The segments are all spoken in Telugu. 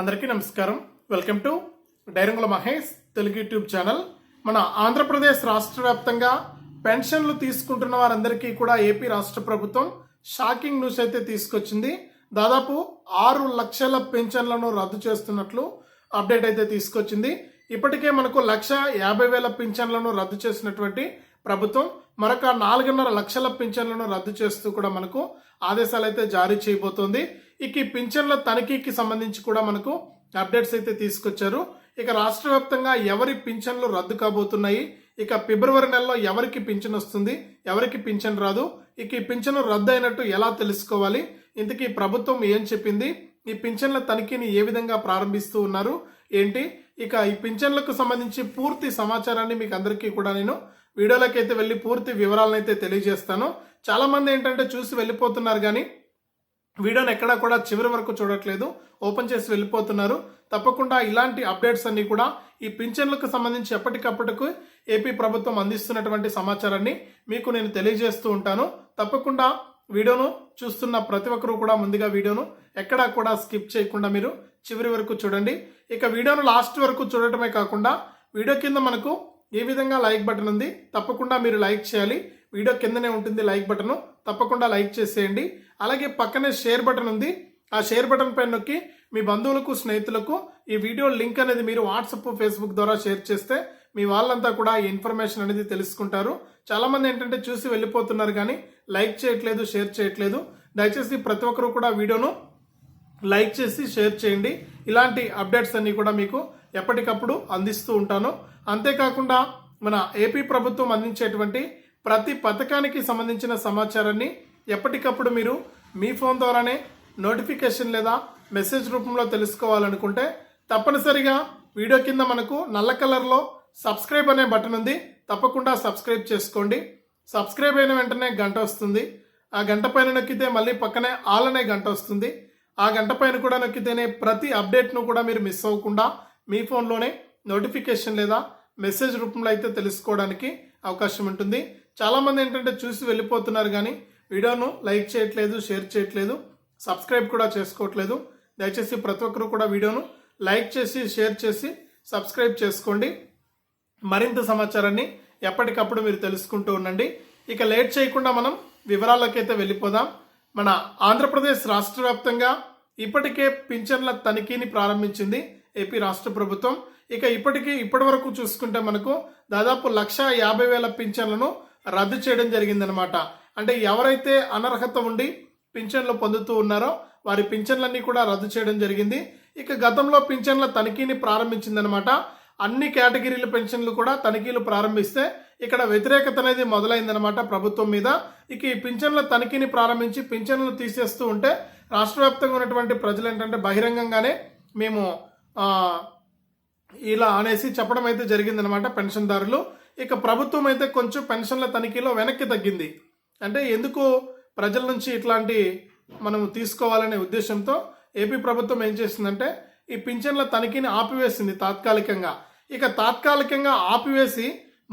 అందరికీ నమస్కారం. వెల్కమ్ టు డైరంగుల మహేష్ తెలుగు యూట్యూబ్ ఛానల్. మన ఆంధ్రప్రదేశ్ రాష్ట్ర వ్యాప్తంగా పెన్షన్లు తీసుకుంటున్న వారందరికీ కూడా ఏపీ రాష్ట్ర ప్రభుత్వం షాకింగ్ న్యూస్ అయితే తీసుకొచ్చింది. దాదాపు ఆరు లక్షల పెన్షన్లను రద్దు చేస్తున్నట్లు అప్డేట్ అయితే తీసుకొచ్చింది. ఇప్పటికే మనకు లక్ష యాభై వేల పింఛన్లను రద్దు చేసినటువంటి ప్రభుత్వం మరొక నాలుగున్నర లక్షల పింఛన్లను రద్దు చేస్తూ కూడా మనకు ఆదేశాలు అయితే జారీ చేయబోతోంది. ఇక ఈ పింఛన్ల తనిఖీకి సంబంధించి కూడా మనకు అప్డేట్స్ అయితే తీసుకొచ్చారు. ఇక రాష్ట్ర వ్యాప్తంగా ఎవరి పింఛన్లు రద్దు కాబోతున్నాయి? ఇక ఫిబ్రవరి నెలలో ఎవరికి పింఛన్ వస్తుంది? ఎవరికి పింఛన్ రాదు? ఇక ఈ పింఛను రద్దు అయినట్టు ఎలా తెలుసుకోవాలి? ఇంతకీ ప్రభుత్వం ఏం చెప్పింది? ఈ పింఛన్ల తనిఖీని ఏ విధంగా ప్రారంభిస్తూ ఉన్నారు? ఏంటి? ఇక ఈ పింఛన్లకు సంబంధించి పూర్తి సమాచారాన్ని మీకు అందరికీ కూడా నేను వీడియోలోకి అయితే వెళ్ళి పూర్తి వివరాలనైతే తెలియజేస్తాను. చాలామంది ఏంటంటే చూసి వెళ్ళిపోతున్నారు కానీ వీడియోని ఎక్కడా కూడా చివరి వరకు చూడట్లేదు. ఓపెన్ చేసి వెళ్ళిపోతున్నారు. తప్పకుండా ఇలాంటి అప్డేట్స్ అన్ని కూడా ఈ పింఛన్లకు సంబంధించి ఎప్పటికప్పటికు ఏపీ ప్రభుత్వం అందిస్తున్నటువంటి సమాచారాన్ని మీకు నేను తెలియజేస్తూ ఉంటాను. తప్పకుండా వీడియోను చూస్తున్న ప్రతి ఒక్కరూ కూడా ముందుగా వీడియోను ఎక్కడా కూడా స్కిప్ చేయకుండా మీరు చివరి వరకు చూడండి. ఇక వీడియోను లాస్ట్ వరకు చూడటమే కాకుండా వీడియో కింద మనకు ఏ విధంగా లైక్ బటన్ ఉంది. తప్పకుండా మీరు లైక్ చేయాలి. వీడియో కిందనే ఉంటుంది లైక్ బటను. తప్పకుండా లైక్ చేసేయండి. అలాగే పక్కనే షేర్ బటన్ ఉంది. ఆ షేర్ బటన్ పైన నొక్కి మీ బంధువులకు స్నేహితులకు ఈ వీడియో లింక్ అనేది మీరు వాట్సాప్ ఫేస్బుక్ ద్వారా షేర్ చేస్తే మీ వాళ్ళంతా కూడా ఈ ఇన్ఫర్మేషన్ అనేది తెలుసుకుంటారు. చాలామంది ఏంటంటే చూసి వెళ్ళిపోతున్నారు కానీ లైక్ చేయట్లేదు షేర్ చేయట్లేదు. దయచేసి ప్రతి ఒక్కరు కూడా వీడియోను లైక్ చేసి షేర్ చేయండి. ఇలాంటి అప్డేట్స్ అన్నీ కూడా మీకు ఎప్పటికప్పుడు అందిస్తూ ఉంటాను. అంతేకాకుండా మన ఏపీ ప్రభుత్వం అందించేటువంటి ప్రతి పథకానికి సంబంధించిన సమాచారాన్ని ఎప్పటికప్పుడు మీరు మీ ఫోన్ ద్వారానే నోటిఫికేషన్ లేదా మెసేజ్ రూపంలో తెలుసుకోవాలనుకుంటే తప్పనిసరిగా వీడియో కింద మనకు నల్ల కలర్లో సబ్స్క్రైబ్ అనే బటన్ ఉంది. తప్పకుండా సబ్స్క్రైబ్ చేసుకోండి. సబ్స్క్రైబ్ అయిన వెంటనే గంట వస్తుంది. ఆ గంట పైన నొక్కితే మళ్ళీ పక్కనే ఆల్ అనే గంట వస్తుంది. ఆ గంట పైన కూడా నొక్కితేనే ప్రతి అప్డేట్ను కూడా మీరు మిస్ అవ్వకుండా మీ ఫోన్లోనే నోటిఫికేషన్ లేదా మెసేజ్ రూపంలో అయితే తెలుసుకోవడానికి అవకాశం ఉంటుంది. చాలామంది ఏంటంటే చూసి వెళ్ళిపోతున్నారు కానీ వీడియోను లైక్ చేయట్లేదు షేర్ చేయట్లేదు సబ్స్క్రైబ్ కూడా చేసుకోవట్లేదు. దయచేసి ప్రతి ఒక్కరు కూడా వీడియోను లైక్ చేసి షేర్ చేసి సబ్స్క్రైబ్ చేసుకోండి. మరింత సమాచారాన్ని ఎప్పటికప్పుడు మీరు తెలుసుకుంటూ ఉండండి. ఇక లేట్ చేయకుండా మనం వివరాలకైతే వెళ్ళిపోదాం. మన ఆంధ్రప్రదేశ్ రాష్ట్ర వ్యాప్తంగా ఇప్పటికే పింఛన్ల తనిఖీని ప్రారంభించింది ఏపీ రాష్ట్ర ప్రభుత్వం. ఇక ఇప్పటికీ ఇప్పటి వరకు చూసుకుంటే మనకు దాదాపు లక్ష యాభై వేల పింఛన్లను రద్దు చేయడం జరిగిందనమాట అంటే ఎవరైతే అనర్హత ఉండి పింఛన్లు పొందుతూ ఉన్నారో వారి పింఛన్లన్నీ కూడా రద్దు చేయడం జరిగింది. ఇక గతంలో పింఛన్ల తనిఖీని ప్రారంభించిందనమాట అన్ని కేటగిరీల పెన్షన్లు కూడా తనిఖీలు ప్రారంభిస్తే ఇక్కడ వ్యతిరేకత అనేది మొదలైందనమాట ప్రభుత్వం మీద. ఇక ఈ పింఛన్ల తనిఖీని ప్రారంభించి పింఛన్లు తీసేస్తూ ఉంటే రాష్ట్ర వ్యాప్తంగా ఉన్నటువంటి ప్రజలు ఏంటంటే బహిరంగంగానే మేము ఇలా అనేసి చెప్పడం అయితే జరిగిందనమాట పెన్షన్దారులు. ఇక ప్రభుత్వం అయితే కొంచెం పెన్షన్ల తనిఖీలో వెనక్కి తగ్గింది. అంటే ఎందుకు ప్రజల నుంచి ఇట్లాంటి మనం తీసుకోవాలనే ఉద్దేశంతో ఏపీ ప్రభుత్వం ఏం చేసిందంటే ఈ పింఛన్ల తనిఖీని ఆపివేసింది తాత్కాలికంగా. ఇక తాత్కాలికంగా ఆపివేసి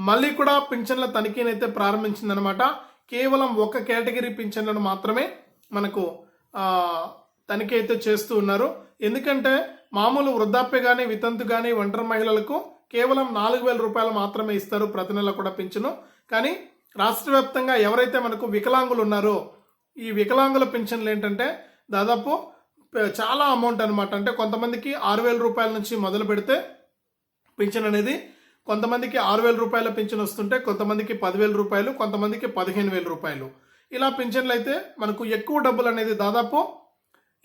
మళ్ళీ కూడా పింఛన్ల తనిఖీని అయితే ప్రారంభించిందనమాట కేవలం ఒక కేటగిరీ పింఛన్లను మాత్రమే మనకు తనిఖీ అయితే చేస్తూ ఉన్నారు. ఎందుకంటే మామూలు వృద్ధాప్య కానీ వితంతు కానీ ఒంటరి మహిళలకు కేవలం నాలుగు వేల రూపాయలు మాత్రమే ఇస్తారు. ప్రతి నెల కూడా పింఛను. కానీ రాష్ట్ర వ్యాప్తంగా ఎవరైతే మనకు వికలాంగులు ఉన్నారో ఈ వికలాంగుల పింఛన్లు ఏంటంటే దాదాపు చాలా అమౌంట్ అనమాట అంటే కొంతమందికి ఆరు వేల రూపాయల నుంచి మొదలు పెడితే పింఛన్ అనేది కొంతమందికి ఆరు వేల రూపాయల పింఛన్ వస్తుంటే కొంతమందికి పదివేల రూపాయలు కొంతమందికి పదిహేను వేల రూపాయలు. ఇలా పింఛన్లు అయితే మనకు ఎక్కువ డబ్బులు అనేది దాదాపు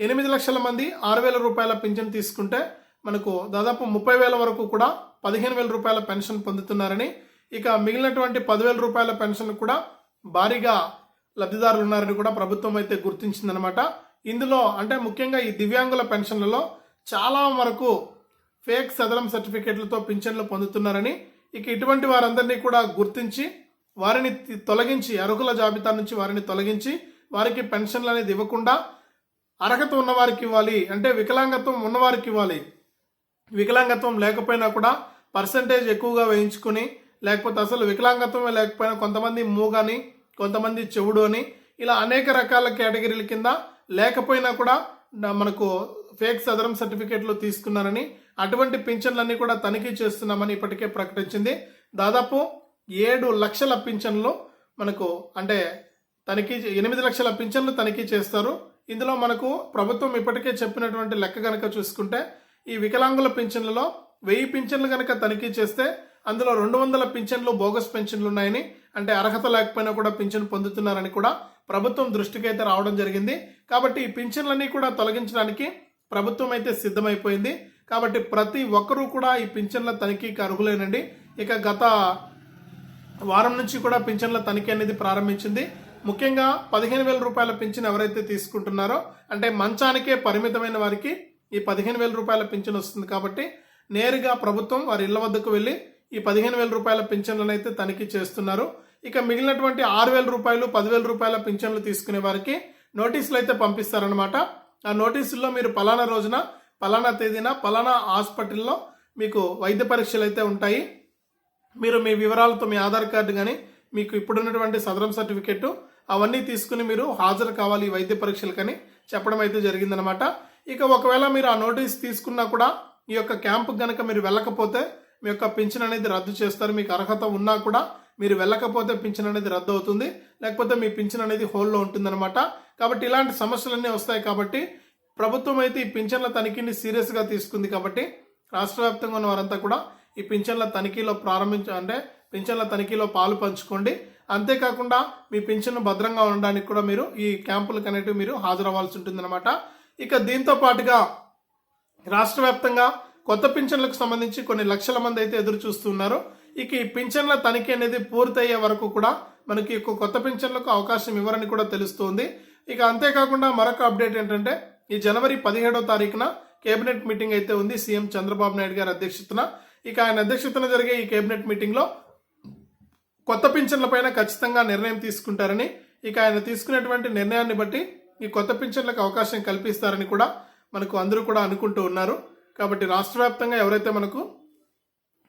ఎనిమిది లక్షల మంది ఆరు వేల రూపాయల పింఛన్ తీసుకుంటే మనకు దాదాపు ముప్పై వేల వరకు కూడా పదిహేను వేల రూపాయల పెన్షన్ పొందుతున్నారని ఇక మిగిలినటువంటి పదివేల రూపాయల పెన్షన్ కూడా భారీగా లబ్ధిదారులు ఉన్నారని కూడా ప్రభుత్వం అయితే గుర్తించిందనమాట. ఇందులో అంటే ముఖ్యంగా ఈ దివ్యాంగుల పెన్షన్లలో చాలా వరకు ఫేక్ సదరం సర్టిఫికేట్లతో పింఛన్లు పొందుతున్నారని ఇక ఇటువంటి వారందరినీ కూడా గుర్తించి వారిని తొలగించి అర్హుల జాబితా నుంచి వారిని తొలగించి వారికి పెన్షన్లు అనేది ఇవ్వకుండా అర్హత ఉన్నవారికి ఇవ్వాలి అంటే వికలాంగత్వం ఉన్నవారికి ఇవ్వాలి. వికలాంగత్వం లేకపోయినా కూడా పర్సంటేజ్ ఎక్కువగా వేయించుకుని లేకపోతే అసలు వికలాంగత్వమే లేకపోయినా కొంతమంది మూగని కొంతమంది చెవుడు అని ఇలా అనేక రకాల కేటగిరీల కింద లేకపోయినా కూడా మనకు ఫేక్ సదరం సర్టిఫికేట్లు తీసుకున్నారని అటువంటి పింఛన్లన్నీ కూడా తనిఖీ చేస్తున్నామని ఇప్పటికే ప్రకటించింది. దాదాపు ఏడు లక్షల పింఛన్లు మనకు అంటే తనిఖీ ఎనిమిది లక్షల పింఛన్లు తనిఖీ చేస్తారు. ఇందులో మనకు ప్రభుత్వం ఇప్పటికే చెప్పినటువంటి లెక్క కనుక చూసుకుంటే ఈ వికలాంగుల పింఛన్లలో వెయ్యి పింఛన్లు కనుక తనిఖీ చేస్తే అందులో రెండు వందల పింఛన్లు బోగస్ పెన్షన్లు ఉన్నాయని అంటే అర్హత లేకపోయినా కూడా పింఛన్ పొందుతున్నారని కూడా ప్రభుత్వం దృష్టికి అయితే రావడం జరిగింది. కాబట్టి ఈ పింఛన్లన్నీ కూడా తొలగించడానికి ప్రభుత్వం అయితే సిద్ధమైపోయింది. కాబట్టి ప్రతి ఒక్కరూ కూడా ఈ పింఛన్ల తనిఖీకి అర్హులేనండి. ఇక గత వారం నుంచి కూడా పింఛన్ల తనిఖీ అనేది ప్రారంభించింది. ముఖ్యంగా పదిహేను వేల రూపాయల పింఛన్ ఎవరైతే తీసుకుంటున్నారో అంటే మంచానికే పరిమితమైన వారికి ఈ పదిహేను వేల రూపాయల పింఛన్ వస్తుంది కాబట్టి నేరుగా ప్రభుత్వం వారి ఇళ్ళ వద్దకు వెళ్ళి ఈ పదిహేను వేల రూపాయల పింఛన్లను అయితే తనిఖీ చేస్తున్నారు. ఇక మిగిలినటువంటి ఆరు వేల రూపాయలు పదివేల రూపాయల పింఛన్లు తీసుకునే వారికి నోటీసులు అయితే పంపిస్తారనమాట ఆ నోటీసుల్లో మీరు పలానా రోజున పలానా తేదీన పలానా హాస్పిటల్లో మీకు వైద్య పరీక్షలు అయితే ఉంటాయి. మీరు మీ వివరాలతో మీ ఆధార్ కార్డు కానీ మీకు ఇప్పుడున్నటువంటి సదరం సర్టిఫికెట్ అవన్నీ తీసుకుని మీరు హాజరు కావాలి వైద్య పరీక్షలకని చెప్పడం అయితే జరిగిందనమాట ఇక ఒకవేళ మీరు ఆ నోటీస్ తీసుకున్నా కూడా ఈ యొక్క క్యాంపు కనుక మీరు వెళ్ళకపోతే మీ యొక్క పింఛన్ అనేది రద్దు చేస్తారు. మీకు అర్హత ఉన్నా కూడా మీరు వెళ్ళకపోతే పింఛన్ అనేది రద్దు అవుతుంది. లేకపోతే మీ పింఛన్ అనేది హోల్లో ఉంటుందన్నమాట. కాబట్టి ఇలాంటి సమస్యలన్నీ వస్తాయి కాబట్టి ప్రభుత్వం అయితే ఈ పింఛన్ల తనిఖీని సీరియస్గా తీసుకుంది కాబట్టి రాష్ట్ర వ్యాప్తంగా ఉన్న వారంతా కూడా ఈ పింఛన్ల తనిఖీలో ప్రారంభించ అంటే పింఛన్ల తనిఖీలో పాలు పంచుకోండి. అంతేకాకుండా మీ పెన్షన్ భద్రంగా ఉండడానికి కూడా మీరు ఈ క్యాంపులకు అనేటివి మీరు హాజరవ్వాల్సి ఉంటుందన్నమాట. ఇక దీంతో పాటుగా రాష్ట్ర వ్యాప్తంగా కొత్త పింఛన్లకు సంబంధించి కొన్ని లక్షల మంది అయితే ఎదురు చూస్తున్నారు ఇక ఈ పింఛన్ల తనిఖీ అనేది పూర్తయ్యే వరకు కూడా మనకి కొత్త పింఛన్లకు అవకాశం ఇవ్వరని కూడా తెలుస్తుంది. ఇక అంతేకాకుండా మరొక అప్డేట్ ఏంటంటే ఈ జనవరి పదిహేడో తారీఖున కేబినెట్ మీటింగ్ అయితే ఉంది సీఎం చంద్రబాబు నాయుడు గారి అధ్యక్షతన. ఇక ఆయన అధ్యక్షతన జరిగే ఈ కేబినెట్ మీటింగ్లో కొత్త పింఛన్లపైన ఖచ్చితంగా నిర్ణయం తీసుకుంటారని ఇక ఆయన తీసుకునేటువంటి నిర్ణయాన్ని బట్టి ఈ కొత్త పింఛన్లకు అవకాశం కల్పిస్తారని కూడా మనకు అందరూ కూడా అనుకుంటూ ఉన్నారు. కాబట్టి రాష్ట్ర వ్యాప్తంగా ఎవరైతే మనకు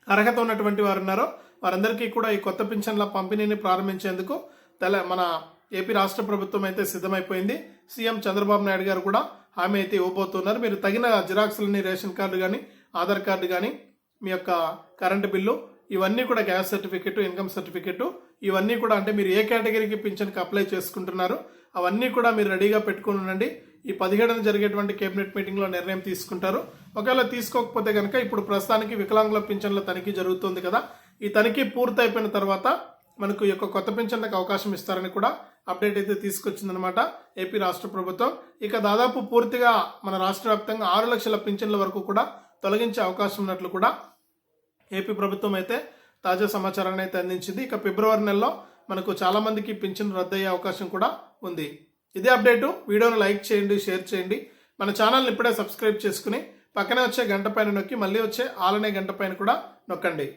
అర్హత ఉన్నటువంటి వారు ఉన్నారో వారందరికీ కూడా ఈ కొత్త పింఛన్ల పంపిణీని ప్రారంభించేందుకు తెల మన ఏపీ రాష్ట్ర ప్రభుత్వం అయితే సిద్ధమైపోయింది. సీఎం చంద్రబాబు నాయుడు గారు కూడా హామీ అయితే ఇవ్వబోతున్నారు. మీరు తగిన జిరాక్స్లని రేషన్ కార్డు కానీ ఆధార్ కార్డు కానీ మీ యొక్క కరెంటు బిల్లు ఇవన్నీ కూడా గ్యాస్ సర్టిఫికెట్ ఇన్కమ్ సర్టిఫికెట్ ఇవన్నీ కూడా అంటే మీరు ఏ కేటగిరీకి పింఛన్కి అప్లై చేసుకుంటున్నారు అవన్నీ కూడా మీరు రెడీగా పెట్టుకుని ఉండండి. ఈ పదిహేడున జరిగేటువంటి కేబినెట్ మీటింగ్లో నిర్ణయం తీసుకుంటారు. ఒకవేళ తీసుకోకపోతే కనుక ఇప్పుడు ప్రస్తుతానికి వికలాంగుల పింఛన్ల తనిఖీ జరుగుతుంది కదా. ఈ తనిఖీ పూర్తయిపోయిన తర్వాత మనకు ఈ యొక్క కొత్త పింఛన్లకు అవకాశం ఇస్తారని కూడా అప్డేట్ అయితే తీసుకొచ్చిందనమాట ఏపీ రాష్ట్ర ప్రభుత్వం. ఇక దాదాపు పూర్తిగా మన రాష్ట్ర వ్యాప్తంగా ఆరు లక్షల పింఛన్ల వరకు కూడా తొలగించే అవకాశం ఉన్నట్లు కూడా ఏపీ ప్రభుత్వం అయితే తాజా సమాచారాన్ని అయితే అందించింది. ఇక ఫిబ్రవరి నెలలో మనకు చాలామందికి పింఛన్ రద్దయ్యే అవకాశం కూడా ఉంది. ఇదే అప్డేటు. వీడియోను లైక్ చేయండి షేర్ చేయండి. మన ఛానల్ని ఇప్పుడే సబ్స్క్రైబ్ చేసుకుని పక్కనే వచ్చే గంట పైన నొక్కి మళ్ళీ వచ్చే ఆలనే గంట పైన కూడా నొక్కండి.